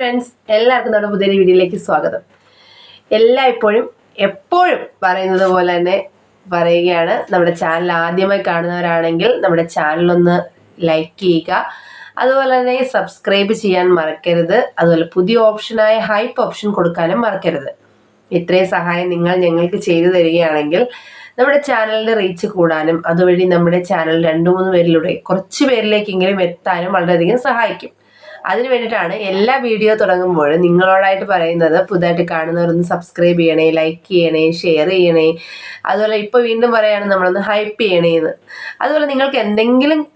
Friends എല്ലാവർക്കും നമ്മുടെ പുതിയ വീഡിയോയിലേക്ക് സ്വാഗതം. എല്ലായ്പ്പോഴും എപ്പോഴും പറയുന്നത് പോലെ തന്നെ പറയുകയാണ്. നമ്മുടെ ചാനൽ ആദ്യമായി കാണുന്നവരാണെങ്കിൽ നമ്മുടെ ചാനലൊന്ന് ലൈക്ക് ചെയ്യുക. അതുപോലെ തന്നെ സബ്സ്ക്രൈബ് ചെയ്യാൻ മറക്കരുത്. അതുപോലെ പുതിയ ഓപ്ഷനായ ഹൈപ്പ് ഓപ്ഷൻ കൊടുക്കാനും മറക്കരുത്. ഇത്രയും സഹായം നിങ്ങൾ ഞങ്ങൾക്ക് ചെയ്തു തരികയാണെങ്കിൽ നമ്മുടെ ചാനലിന്റെ റീച്ച് കൂടാനും അതുവഴി നമ്മുടെ ചാനൽ രണ്ടു മൂന്ന് പേരിലൂടെ കുറച്ച് പേരിലേക്കെങ്കിലും എത്താനും വളരെയധികം സഹായിക്കും. അതിന് വേണ്ടിയിട്ടാണ് എല്ലാ വീഡിയോ തുടങ്ങുമ്പോഴും നിങ്ങളോടായിട്ട് പറയുന്നത്. പുതുതായിട്ട് കാണുന്നവരൊന്ന് സബ്സ്ക്രൈബ് ചെയ്യണേ ലൈക്ക് ചെയ്യണേ ഷെയർ ചെയ്യണേ. അതുപോലെ ഇപ്പോൾ വീണ്ടും പറയുകയാണ് നമ്മളൊന്ന് ഹൈപ്പ് ചെയ്യണേ എന്ന്. അതുപോലെ നിങ്ങൾക്ക് എന്തെങ്കിലും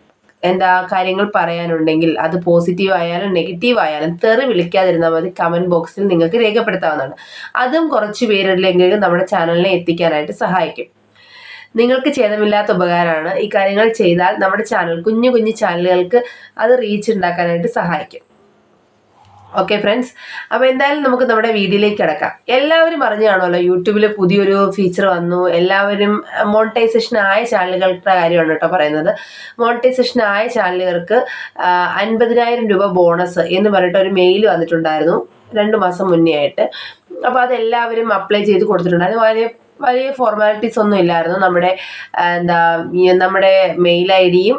എന്താ കാര്യങ്ങൾ പറയാനുണ്ടെങ്കിൽ അത് പോസിറ്റീവ് ആയാലും നെഗറ്റീവ് ആയാലും തെറി വിളിക്കാതിരുന്നാൽ മതി. കമന്റ് ബോക്സിൽ നിങ്ങൾക്ക് രേഖപ്പെടുത്താവുന്നതാണ്. അതും കുറച്ച് പേരിലെങ്കിലും നമ്മുടെ ചാനലിനെ എത്തിക്കാനായിട്ട് സഹായിക്കും. നിങ്ങൾക്ക് ഛേദമില്ലാത്ത ഉപകാരമാണ്. ഈ കാര്യങ്ങൾ ചെയ്താൽ നമ്മുടെ ചാനൽ കുഞ്ഞു കുഞ്ഞു ചാനലുകൾക്ക് അത് റീച്ച് ഉണ്ടാക്കാനായിട്ട് സഹായിക്കും. ഓക്കെ ഫ്രണ്ട്സ് അപ്പോൾ എന്തായാലും നമുക്ക് നമ്മുടെ വീഡിയോയിലേക്ക് കിടക്കാം. എല്ലാവരും പറഞ്ഞു കാണുമല്ലോ യൂട്യൂബിൽ പുതിയൊരു ഫീച്ചർ വന്നു. എല്ലാവരും മോണിറ്റൈസേഷൻ ആയ ചാനലുകളുടെ കാര്യമാണ് കേട്ടോ പറയുന്നത്. മോണിറ്റൈസേഷൻ ആയ ചാനലുകൾക്ക് അൻപതിനായിരം രൂപ ബോണസ് എന്ന് പറഞ്ഞിട്ട് ഒരു മെയിൽ വന്നിട്ടുണ്ടായിരുന്നു. രണ്ട് മാസം മുന്നേ ആയിട്ട്. അപ്പോൾ അതെല്ലാവരും അപ്ലൈ ചെയ്ത് കൊടുത്തിട്ടുണ്ടായിരുന്നു വലിയ വലിയ ഫോർമാലിറ്റീസ് ഒന്നും ഇല്ലായിരുന്നു. നമ്മുടെ എന്താ നമ്മുടെ മെയിൽ ഐ ഡിയും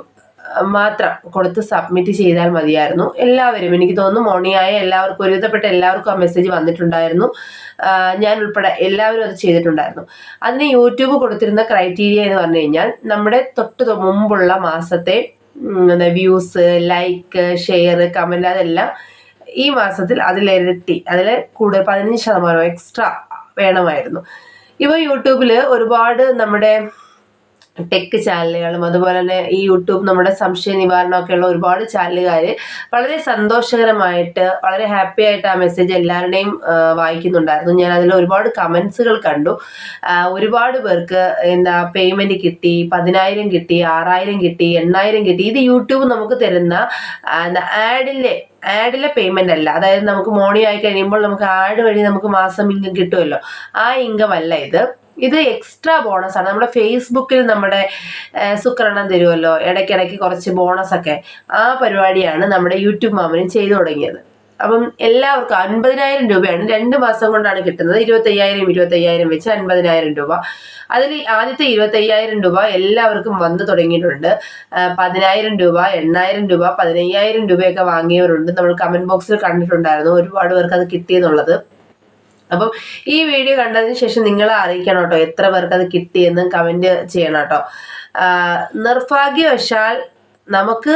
മാത്രം കൊടുത്ത് സബ്മിറ്റ് ചെയ്താൽ മതിയായിരുന്നു. എല്ലാവരും എനിക്ക് തോന്നുന്നു മോണിയായ എല്ലാവർക്കും ഒരുവിധപ്പെട്ട എല്ലാവർക്കും ആ മെസ്സേജ് വന്നിട്ടുണ്ടായിരുന്നു. ഞാൻ ഉൾപ്പെടെ എല്ലാവരും അത് ചെയ്തിട്ടുണ്ടായിരുന്നു. അതിന് യൂട്യൂബ് കൊടുത്തിരുന്ന ക്രൈറ്റീരിയ എന്ന് പറഞ്ഞു കഴിഞ്ഞാൽ നമ്മുടെ തൊട്ട് മുമ്പുള്ള മാസത്തെ വ്യൂസ് ലൈക്ക് ഷെയർ കമന്റ് അതെല്ലാം ഈ മാസത്തിൽ അതിലിരട്ടി അതിൽ കൂടുതൽ പതിനഞ്ച് ശതമാനം എക്സ്ട്രാ വേണമായിരുന്നു. ഇപ്പോൾ യൂട്യൂബിൽ ഒരുപാട് നമ്മുടെ ടെക് ചാനലുകളും അതുപോലെ തന്നെ ഈ യൂട്യൂബ് നമ്മുടെ സംശയ നിവാരണമൊക്കെയുള്ള ഒരുപാട് ചാനലുകാർ വളരെ സന്തോഷകരമായിട്ട് വളരെ ഹാപ്പി ആയിട്ട് ആ മെസ്സേജ് എല്ലാവരുടെയും വായിക്കുന്നുണ്ടായിരുന്നു. ഞാൻ അതിൽ ഒരുപാട് കമൻസുകൾ കണ്ടു. ഒരുപാട് പേർക്ക് എന്താ പേയ്മെന്റ് കിട്ടി പതിനായിരം കിട്ടി ആറായിരം കിട്ടി എണ്ണായിരം കിട്ടി. ഇത് യൂട്യൂബ് നമുക്ക് തരുന്ന ആഡിലെ ആഡിലെ പേയ്മെന്റ് അല്ല. അതായത് നമുക്ക് മോണി ആയി കഴിയുമ്പോൾ നമുക്ക് ആഡ് വഴി നമുക്ക് മാസം ഇൻകം കിട്ടുമല്ലോ. ആ ഇൻകം അല്ല ഇത്. ഇത് എക്സ്ട്രാ ബോണസ് ആണ്. നമ്മുടെ ഫേസ്ബുക്കിൽ നമ്മുടെ ആ, സുക്രണം തരുമല്ലോ ഇടയ്ക്കിടയ്ക്ക് കുറച്ച് ബോണസ് ഒക്കെ. ആ പരിപാടിയാണ് നമ്മുടെ യൂട്യൂബ് മാമനും ചെയ്തു തുടങ്ങിയത്. അപ്പം എല്ലാവർക്കും അൻപതിനായിരം രൂപയാണ്. രണ്ട് മാസം കൊണ്ടാണ് കിട്ടുന്നത്. ഇരുപത്തയ്യായിരം ഇരുപത്തയ്യായിരം വെച്ച് അൻപതിനായിരം രൂപ. അതിൽ ആദ്യത്തെ ഇരുപത്തയ്യായിരം രൂപ എല്ലാവർക്കും വന്നു തുടങ്ങിയിട്ടുണ്ട്. പതിനായിരം രൂപ എണ്ണായിരം രൂപ പതിനയ്യായിരം രൂപയൊക്കെ വാങ്ങിയവരുണ്ട്. നമ്മൾ കമന്റ് ബോക്സിൽ കണ്ടിട്ടുണ്ടായിരുന്നു. ഒരുപാട് പേർക്ക് അത് കിട്ടിയെന്നുള്ളത്. അപ്പം ഈ വീഡിയോ കണ്ടതിന് ശേഷം നിങ്ങളെ അറിയിക്കണം കേട്ടോ എത്ര പേർക്ക് അത് കിട്ടിയെന്ന് കമന്റ് ചെയ്യണം കേട്ടോ. നിർഭാഗ്യവശാൽ നമുക്ക്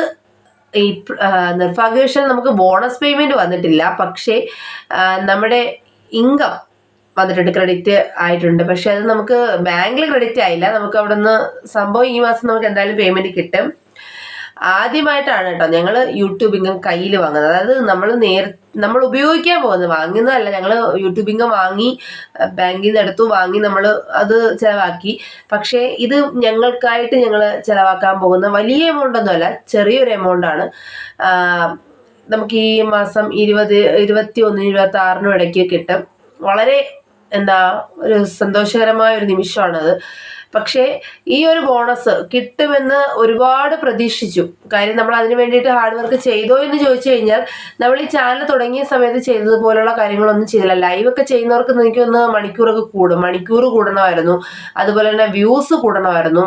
ഈ നിർഭാഗ്യവശാൽ നമുക്ക് ബോണസ് പേയ്മെന്റ് വന്നിട്ടില്ല. പക്ഷേ നമ്മുടെ ഇൻകം വന്നിട്ടുണ്ട് ക്രെഡിറ്റ് ആയിട്ടുണ്ട്. പക്ഷെ അത് നമുക്ക് ബാങ്കിൽ ക്രെഡിറ്റ് ആയില്ല. നമുക്ക് അവിടെ നിന്ന് സംഭവം ഈ മാസം നമുക്ക് എന്തായാലും പേയ്മെന്റ് കിട്ടും. ആദ്യമായിട്ടാണ് കേട്ടോ ഞങ്ങൾ യൂട്യൂബിംഗം കയ്യിൽ വാങ്ങുന്നത്. അതായത് നമ്മൾ നേർ നമ്മൾ ഉപയോഗിക്കാൻ പോകുന്നത്. വാങ്ങുന്നതല്ല ഞങ്ങൾ യൂട്യൂബിംഗം വാങ്ങി ബാങ്കിൽ നിന്ന് എടുത്തു വാങ്ങി നമ്മൾ അത് ചിലവാക്കി. പക്ഷേ ഇത് ഞങ്ങൾക്കായിട്ട് ഞങ്ങൾ ചിലവാക്കാൻ പോകുന്ന വലിയ എമൗണ്ട് ഒന്നുമല്ല ചെറിയൊരു എമൗണ്ട് ആണ്. നമുക്ക് ഈ മാസം ഇരുപത് ഇരുപത്തി ഒന്നിന് ഇരുപത്തി ആറിനും ഇടയ്ക്ക് കിട്ടും. വളരെ എന്താ ഒരു സന്തോഷകരമായ ഒരു നിമിഷമാണത്. പക്ഷേ ഈ ഒരു ബോണസ് കിട്ടുമെന്ന് ഒരുപാട് പ്രതീക്ഷിച്ചു. കാര്യം നമ്മൾ അതിന് വേണ്ടിയിട്ട് ഹാർഡ് വർക്ക് ചെയ്തോ എന്ന് ചോദിച്ചു കഴിഞ്ഞാൽ നമ്മൾ ഈ ചാനൽ തുടങ്ങിയ സമയത്ത് ചെയ്തതുപോലുള്ള കാര്യങ്ങളൊന്നും ചെയ്തില്ല. ലൈവൊക്കെ ചെയ്യുന്നവർക്ക് എനിക്കൊന്ന് മണിക്കൂറൊക്കെ കൂടും. മണിക്കൂർ കൂടണമായിരുന്നു അതുപോലെ തന്നെ വ്യൂസ് കൂടണമായിരുന്നു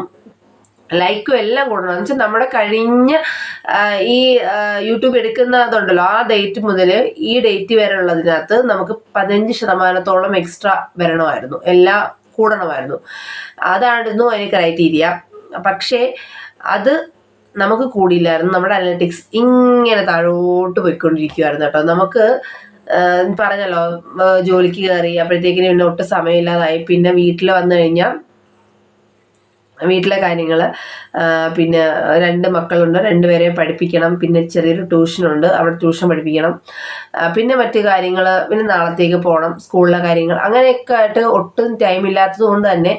ലൈക്കും എല്ലാം കൂടണം. എന്ന് വെച്ചാൽ നമ്മുടെ കഴിഞ്ഞ ഈ യൂട്യൂബ് എടുക്കുന്നതുണ്ടല്ലോ ആ ഡേറ്റ് മുതൽ ഈ ഡേറ്റ് വരെ ഉള്ളതിനകത്ത് നമുക്ക് പതിനഞ്ച് ശതമാനത്തോളം എക്സ്ട്രാ വരണമായിരുന്നു. എല്ലാം കൂടണമായിരുന്നു. അതായിരുന്നു അതിന് ക്രൈറ്റീരിയ പക്ഷേ അത് നമുക്ക് കൂടിയില്ലായിരുന്നു. നമ്മുടെ അനലറ്റിക്സ് ഇങ്ങനെ താഴോട്ട് പോയിക്കൊണ്ടിരിക്കുമായിരുന്നു കേട്ടോ. നമുക്ക് പറഞ്ഞല്ലോ ജോലിക്ക് കയറി അപ്പോഴത്തേക്കിന് പിന്നെ ഒട്ടും സമയമില്ലാതായി. പിന്നെ വീട്ടിൽ വന്നു കഴിഞ്ഞാൽ വീട്ടിലെ കാര്യങ്ങൾ പിന്നെ രണ്ട് മക്കളുണ്ട് രണ്ടുപേരെയും പഠിപ്പിക്കണം പിന്നെ ചെറിയൊരു ട്യൂഷനുണ്ട് അവിടെ ട്യൂഷൻ പഠിപ്പിക്കണം. പിന്നെ മറ്റു കാര്യങ്ങൾ പിന്നെ നാളത്തേക്ക് പോകണം സ്കൂളിലെ കാര്യങ്ങൾ അങ്ങനെയൊക്കെ ആയിട്ട് ഒട്ടും ടൈം ഇല്ലാത്തത് കൊണ്ട് തന്നെ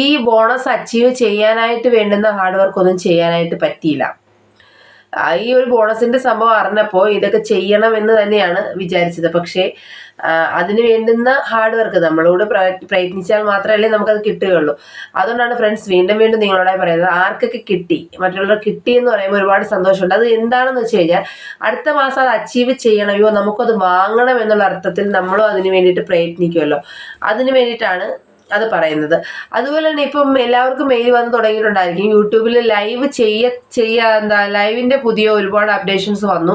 ഈ ബോണസ് അച്ചീവ് ചെയ്യാനായിട്ട് വേണ്ടുന്ന ഹാർഡ് വർക്ക് ഒന്നും ചെയ്യാനായിട്ട് പറ്റിയില്ല. ഈ ഒരു ബോണസിന്റെ സംഭവം അറിഞ്ഞപ്പോൾ ഇതൊക്കെ ചെയ്യണം എന്ന് തന്നെയാണ് വിചാരിച്ചത്. പക്ഷേ അതിന് വേണ്ടുന്ന ഹാർഡ് വർക്ക് നമ്മളോട് പ്ര- പ്രയത്നിച്ചാൽ മാത്രമല്ലേ നമുക്കത് കിട്ടുകയുള്ളൂ. അതുകൊണ്ടാണ് ഫ്രണ്ട്സ് വീണ്ടും വീണ്ടും നിങ്ങളോടായി പറയുന്നത് ആർക്കൊക്കെ കിട്ടി മറ്റുള്ളവർ കിട്ടി എന്ന് പറയുമ്പോൾ ഒരുപാട് സന്തോഷമുണ്ട്. അത് എന്താണെന്ന് വെച്ച് കഴിഞ്ഞാൽ അടുത്ത മാസം അത് അച്ചീവ് ചെയ്യണം അയ്യോ നമുക്കത് വാങ്ങണം എന്നുള്ള അർത്ഥത്തിൽ നമ്മളും അതിന് വേണ്ടിയിട്ട് പ്രയത്നിക്കുമല്ലോ. അതിന് വേണ്ടിയിട്ടാണ് അത് പറയുന്നത്. അതുപോലെ തന്നെ ഇപ്പം എല്ലാവർക്കും മെയിൽ വന്ന് തുടങ്ങിയിട്ടുണ്ടായിരിക്കും. യൂട്യൂബിൽ ലൈവ് ചെയ്യ ചെയ്യാ എന്താ ലൈവിന്റെ പുതിയ ഒരുപാട് അപ്ഡേഷൻസ് വന്നു.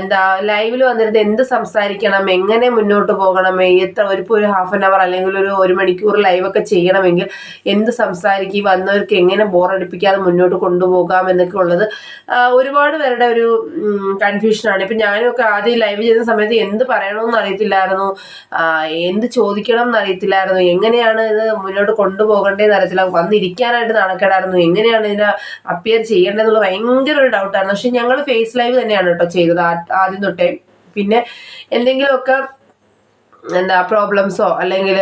എന്താ ലൈവിൽ വന്നിരുന്ന് എന്ത് സംസാരിക്കണം എങ്ങനെ മുന്നോട്ട് പോകണം എത്ര ഒരു ഒരു ഹാഫ് ആൻ അവർ അല്ലെങ്കിൽ ഒരു ഒരു മണിക്കൂർ ലൈവൊക്കെ ചെയ്യണമെങ്കിൽ എന്ത് സംസാരിക്കും വന്നവർക്ക് എങ്ങനെ ബോറടിപ്പിക്കാതെ മുന്നോട്ട് കൊണ്ടുപോകാം എന്നൊക്കെ ഉള്ളത്. ഒരുപാട് പേരുടെ ഒരു കൺഫ്യൂഷനാണ് ഇപ്പം ഞാനൊക്കെ ആദ്യം ലൈവ് ചെയ്യുന്ന സമയത്ത് എന്ത് പറയണമെന്ന് അറിയത്തില്ലായിരുന്നു. എന്ത് ചോദിക്കണം എന്ന് അറിയത്തില്ലായിരുന്നു എങ്ങനെയാണ് ഇത് മുന്നോട്ട് കൊണ്ടുപോകേണ്ടതെന്ന് അറിയത്തില്ല. വന്നിരിക്കാനായിട്ട് നാണക്കേടായിരുന്നു. എങ്ങനെയാണ് ഇതിനെ അപ്പിയർ ചെയ്യേണ്ടതെന്നുള്ള ഭയങ്കര ഒരു ഡൗട്ടായിരുന്നു പക്ഷെ ഞങ്ങൾ ഫേസ് ലൈവ് തന്നെയാണ് കേട്ടോ ചെയ്തത് ആദ്യം തൊട്ടേ. പിന്നെ എന്തെങ്കിലുമൊക്കെ എന്താ പ്രോബ്ലംസോ അല്ലെങ്കിൽ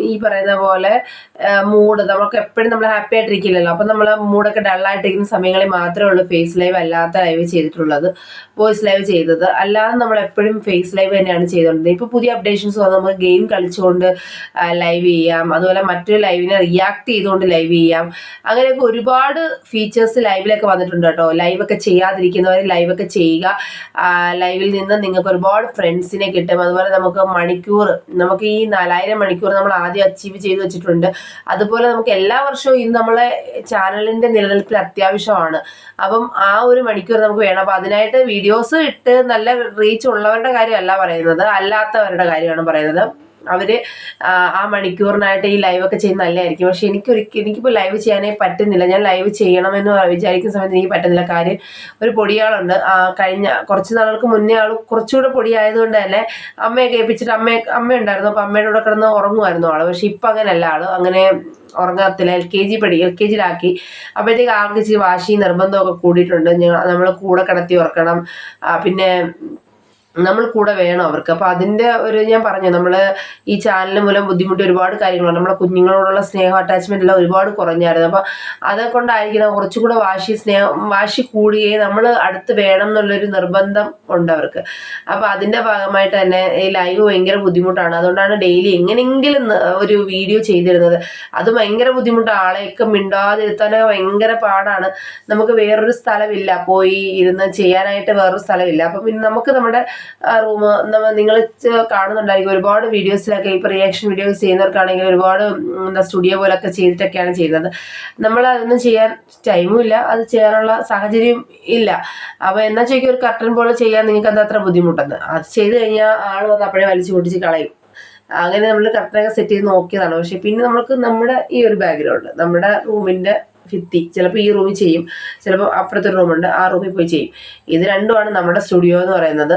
ഈ പറയുന്ന പോലെ മൂഡ് നമുക്ക് എപ്പോഴും നമ്മൾ ഹാപ്പി ആയിട്ടിരിക്കില്ലല്ലോ. അപ്പം നമ്മൾ മൂഡൊക്കെ ഡള്ളായിട്ടിരിക്കുന്ന സമയങ്ങളിൽ മാത്രമേ ഉള്ളൂ ഫേസ് ലൈവ് അല്ലാത്ത ലൈവ് ചെയ്തിട്ടുള്ളത്. വോയിസ് ലൈവ് ചെയ്തത്. അല്ലാതെ നമ്മൾ എപ്പോഴും ഫേസ് ലൈവ് തന്നെയാണ് ചെയ്തുകൊണ്ടിരുന്നത് ഇപ്പോൾ പുതിയ അപ്ഡേഷൻസ് വന്ന് നമുക്ക് ഗെയിം കളിച്ചുകൊണ്ട് ലൈവ് ചെയ്യാം. അതുപോലെ മറ്റൊരു ലൈവിനെ റിയാക്ട് ചെയ്തുകൊണ്ട് ലൈവ് ചെയ്യാം. അങ്ങനെയൊക്കെ ഒരുപാട് ഫീച്ചേഴ്സ് ലൈവിലൊക്കെ വന്നിട്ടുണ്ട് കേട്ടോ. ലൈവൊക്കെ ചെയ്യാതിരിക്കുന്നവർ ലൈവൊക്കെ ചെയ്യുക. ലൈവിൽ നിന്ന് നിങ്ങൾക്ക് ഒരുപാട് ഫ്രണ്ട്സിനെ കിട്ടും. അതുപോലെ നമുക്ക് മണിക്കൂർ നമുക്ക് ഈ നാലായിരം മണിക്കൂർ നമ്മൾ ആദ്യം അച്ചീവ് ചെയ്ത് വെച്ചിട്ടുണ്ട്. അതുപോലെ നമുക്ക് എല്ലാ വർഷവും ഇത് നമ്മളെ ചാനലിന്റെ നിലനിൽപ്പിൽ അത്യാവശ്യമാണ്. അപ്പം ആ ഒരു മണിക്കൂർ നമുക്ക് വേണം. അപ്പം അതിനായിട്ട് വീഡിയോസ് ഇട്ട് നല്ല റീച്ച് ഉള്ളവരുടെ കാര്യമല്ല പറയുന്നത്. അല്ലാത്തവരുടെ കാര്യമാണ് പറയുന്നത്. അവർ ആ, മണിക്കൂറിനായിട്ട് ഈ ലൈവൊക്കെ ചെയ്യുന്ന നല്ലതായിരിക്കും. പക്ഷെ എനിക്കൊരിക്കലും എനിക്കിപ്പോൾ ലൈവ് ചെയ്യാനേ പറ്റുന്നില്ല. ഞാൻ ലൈവ് ചെയ്യണമെന്ന് വിചാരിക്കുന്ന സമയത്ത് എനിക്ക് പറ്റുന്നില്ല. കാര്യം ഒരു പൊടിയാളുണ്ട്. കഴിഞ്ഞ കുറച്ച് നാളുകൾക്ക് മുന്നേ ആൾ കുറച്ചുകൂടെ പൊടിയായതുകൊണ്ട് തന്നെ അമ്മയെ കേൾപ്പിച്ചിട്ട് അമ്മ അമ്മ ഉണ്ടായിരുന്നു. അപ്പോൾ അമ്മയുടെ കൂടെ കിടന്ന് ഉറങ്ങുമായിരുന്നു ആൾ പക്ഷെ ഇപ്പം അങ്ങനെയല്ല. ആൾ അങ്ങനെ ഉറങ്ങത്തില്ല. എൽ കെ ജി പഠി എൽ കെ ജിയിലാക്കി. അപ്പോഴത്തേക്ക് ആൾക്ക് ഇച്ചിരി വാശി നിർബന്ധമൊക്കെ കൂടിയിട്ടുണ്ട്. ഞങ്ങൾ നമ്മൾ കൂടെ കിടത്തി ഉറക്കണം. പിന്നെ നമ്മൾ കൂടെ വേണം അവർക്ക്. അപ്പോൾ അതിന്റെ ഒരു ഞാൻ പറഞ്ഞു നമ്മൾ ഈ ചാനൽ മൂലം ബുദ്ധിമുട്ടി ഒരുപാട് കാര്യങ്ങളുണ്ട് നമ്മളെ കുഞ്ഞുങ്ങളോടുള്ള സ്നേഹം അറ്റാച്ച്മെന്റ് എല്ലാം ഒരുപാട് കുറഞ്ഞായിരുന്നു. അപ്പോൾ അതൊക്കൊണ്ടായിരിക്കണം കുറച്ചുകൂടെ വാശി സ്നേഹം വാശി കൂടുകയും നമ്മൾ അടുത്ത് വേണം എന്നുള്ളൊരു നിർബന്ധം ഉണ്ട് അവർക്ക്. അപ്പോൾ അതിന്റെ ഭാഗമായിട്ട് തന്നെ ഈ ലൈവ് ഭയങ്കര ബുദ്ധിമുട്ടാണ്. അതുകൊണ്ടാണ് ഡെയിലി എങ്ങനെയെങ്കിലും ഒരു വീഡിയോ ചെയ്തിരുന്നത്. അത് ഭയങ്കര ബുദ്ധിമുട്ടാണ് ആളെയൊക്കെ മിണ്ടാതിരുത്താനൊക്കെ ഭയങ്കര പാടാണ്. നമുക്ക് വേറൊരു സ്ഥലമില്ല. പോയി ഇരുന്ന് ചെയ്യാനായിട്ട് വേറൊരു സ്ഥലമില്ല. അപ്പം പിന്നെ നമുക്ക് നമ്മുടെ റൂം നിങ്ങൾ കാണുന്നുണ്ടായിരിക്കും. ഒരുപാട് വീഡിയോസിലൊക്കെ ഇപ്പോൾ റിയാക്ഷൻ വീഡിയോസ് ചെയ്യുന്നവർക്കാണെങ്കിൽ ഒരുപാട് എന്താ സ്റ്റുഡിയോ പോലൊക്കെ ചെയ്തിട്ടൊക്കെയാണ് ചെയ്യുന്നത്. നമ്മൾ അതൊന്നും ചെയ്യാൻ ടൈമും ഇല്ല അത് ചെയ്യാനുള്ള സാഹചര്യം ഇല്ല. അപ്പോൾ എന്നാ ചോദിക്കും ഒരു കർട്ടൻ പോലെ ചെയ്യാൻ നിങ്ങൾക്ക് എന്താ അത്ര ബുദ്ധിമുട്ടെന്ന്? അത് ചെയ്ത് കഴിഞ്ഞാൽ ആൾ വന്ന് അപ്പോഴേ വലിച്ചു പൊട്ടിച്ച് കളയും. അങ്ങനെ നമ്മൾ കർട്ടനൊക്കെ സെറ്റ് ചെയ്ത് നോക്കിയതാണ്. പക്ഷെ പിന്നെ നമുക്ക് നമ്മുടെ ഈ ഒരു ബാക്ക്ഗ്രൗണ്ട് നമ്മുടെ റൂമിന്റെ ഭിത്തി ചിലപ്പോൾ ഈ റൂമിൽ ചെയ്യും. ചിലപ്പോൾ അപ്പുറത്തൊരു റൂമുണ്ട് ആ റൂമിൽ പോയി ചെയ്യും. ഇത് രണ്ടുമാണ് നമ്മുടെ സ്റ്റുഡിയോ എന്ന് പറയുന്നത്.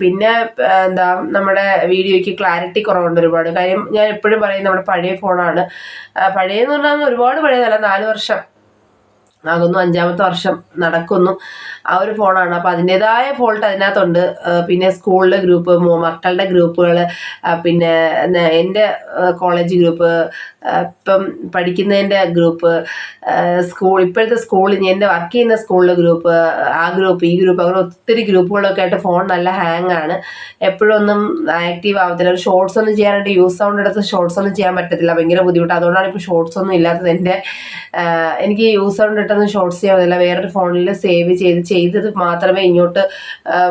പിന്നെ എന്താ നമ്മുടെ വീഡിയോയ്ക്ക് ക്ലാരിറ്റി കുറവുണ്ട് ഒരുപാട്. കാര്യം ഞാൻ എപ്പോഴും പറയും നമ്മുടെ പഴയ ഫോണാണ് പഴയതെന്ന് പറഞ്ഞാൽ ഒരുപാട് പഴയതല്ല നാല് വർഷം. ആകുന്നു. അഞ്ചാമത്തെ വർഷം നടക്കുന്നു. ആ ഒരു ഫോണാണ്. അപ്പോൾ അതിന്റെതായ ഫോൾട്ട് അതിനകത്തുണ്ട്. പിന്നെ സ്കൂളിലെ ഗ്രൂപ്പ് മക്കളുടെ ഗ്രൂപ്പുകൾ പിന്നെ എന്റെ കോളേജ് ഗ്രൂപ്പ് ഇപ്പം പഠിക്കുന്നതിന്റെ ഗ്രൂപ്പ് സ്കൂൾ ഇപ്പോഴത്തെ സ്കൂളിൽ എന്റെ വർക്ക് ചെയ്യുന്ന സ്കൂളിലെ ഗ്രൂപ്പ് ആ ഗ്രൂപ്പ് ഈ ഗ്രൂപ്പ് അങ്ങനെ ഒത്തിരി ഗ്രൂപ്പുകളൊക്കെ ആയിട്ട് ഫോൺ നല്ല ഹാങ് ആണ് എപ്പോഴൊന്നും ആക്റ്റീവ് ആവത്തില്ല. ഒരു ഷോർട്സ് ഒന്നും ചെയ്യാനായിട്ട് യൂസ് സൗണ്ട് എടുത്ത് ഷോർട്സ് ഒന്നും ചെയ്യാൻ പറ്റത്തില്ല. ഭയങ്കര ബുദ്ധിമുട്ട്. അതുകൊണ്ടാണ് ഇപ്പോൾ ഷോർട്സ് ഒന്നും ഇല്ലാത്തത് എന്റെ എനിക്ക് യൂസ് സൗണ്ട് ഇട്ടൊന്നും ഷോർട്സ് ചെയ്യാൻ പറ്റില്ല. വേറൊരു ഫോണിൽ സേവ് ചെയ്ത് ചെയ്തത് മാത്രമേ ഇങ്ങോട്ട്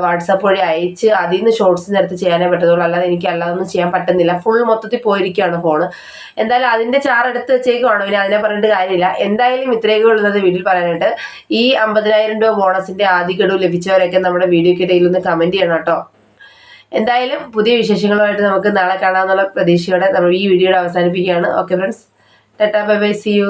വാട്സാപ്പ് വഴി അയച്ച് അതിൽ നിന്ന് ഷോർട്സ് നേരത്തെ ചെയ്യാനേ പറ്റത്തുള്ളൂ. അല്ലാതെ എനിക്ക് അല്ലാതൊന്നും ചെയ്യാൻ പറ്റുന്നില്ല. ഫുൾ മൊത്തത്തിൽ പോയിരിക്കുകയാണ് ഫോൺ എന്തായാലും അതിന്റെ ചാർ എടുത്ത് വെച്ചേക്കുവാണ്. പിന്നെ അതിനെ പറഞ്ഞിട്ട് കാര്യമില്ല. എന്തായാലും ഇത്രയൊക്കെ ഉള്ളത് വീട്ടിൽ പറയാനായിട്ട് ഈ അമ്പതിനായിരം രൂപ ബോണസിന്റെ ആദ്യ ഗഡു ലഭിച്ചവരൊക്കെ നമ്മുടെ വീഡിയോക്കിടയിൽ ഒന്ന് കമന്റ് ചെയ്യണം കേട്ടോ. എന്തായാലും പുതിയ വിശേഷങ്ങളുമായിട്ട് നമുക്ക് നാളെ കാണാമെന്നുള്ള പ്രതീക്ഷയോടെ നമ്മൾ ഈ വീഡിയോയുടെ അവസാനിപ്പിക്കുകയാണ്. Okay friends tata bye bye see you